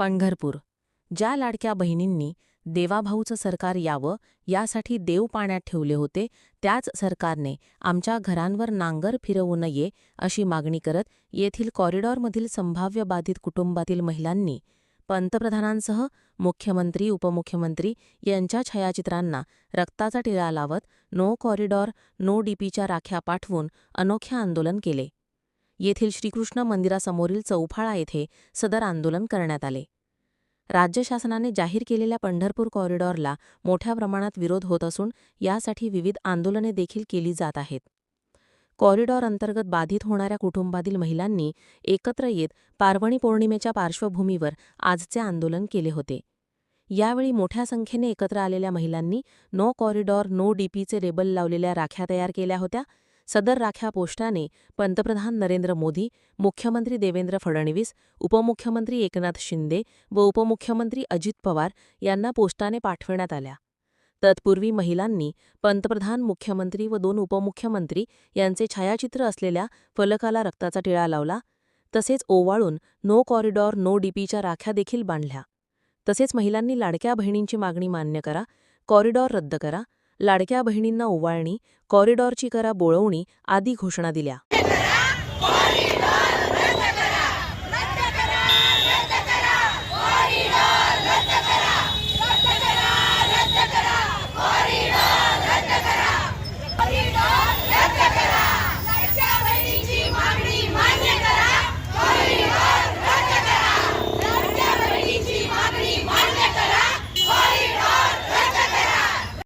पंढरपूर ज्या लाडक्या बहिणींनी देवाभाऊचं सरकार यावं यासाठी देव पाण्यात ठेवले होते त्याच सरकारने आमच्या घरांवर नांगर फिरवू नये अशी मागणी करत येथील कॉरिडॉरमधील संभाव्य बाधित कुटुंबातील महिलांनी पंतप्रधानांसह मुख्यमंत्री उपमुख्यमंत्री यांच्या छायाचित्रांना रक्ताचा टिळा लावत नो कॉरिडॉर नो डीपीच्या राख्या पाठवून अनोखे आंदोलन केले. येथील श्रीकृष्ण मंदिरासमोरील चौफाळा येथे सदर आंदोलन करण्यात आले. राज्य शासनाने जाहीर केलेल्या पंढरपूर कॉरिडॉरला मोठ्या प्रमाणात विरोध होत असून यासाठी विविध आंदोलने देखील केली जात आहेत. कॉरिडॉर अंतर्गत बाधित होणाऱ्या कुटुंबातील महिलांनी एकत्र येत पार्वणी पौर्णिमेच्या पार्श्वभूमीवर आजचे आंदोलन केले होते. यावेळी मोठ्या संख्येने एकत्र आलेल्या महिलांनी नो कॉरिडॉर नो डीपीचे रेबल लावलेल्या राख्या तयार केल्या होत्या. सदर राख्या पोस्टाने पंतप्रधान नरेंद्र मोदी मुख्यमंत्री देवेंद्र फडणवीस उपमुख्यमंत्री एकनाथ शिंदे व उपमुख्यमंत्री अजित पवार यांना पोस्टाने पाठविण्यात आल्या. तत्पूर्वी महिलांनी पंतप्रधान मुख्यमंत्री व दोन उपमुख्यमंत्री यांचे छायाचित्र असलेल्या फलकाला रक्ताचा टिळा लावला तसेच ओवाळून नो कॉरिडॉर नो डीपीच्या राख्या देखील बांधल्या. तसेच महिलांनी लाडक्या बहिणींची मागणी मान्य करा कॉरिडॉर रद्द करा लाडक्या बहिणींना ओवाळणी कॉरिडॉरची करा बोळवणी आदी घोषणा दिल्या.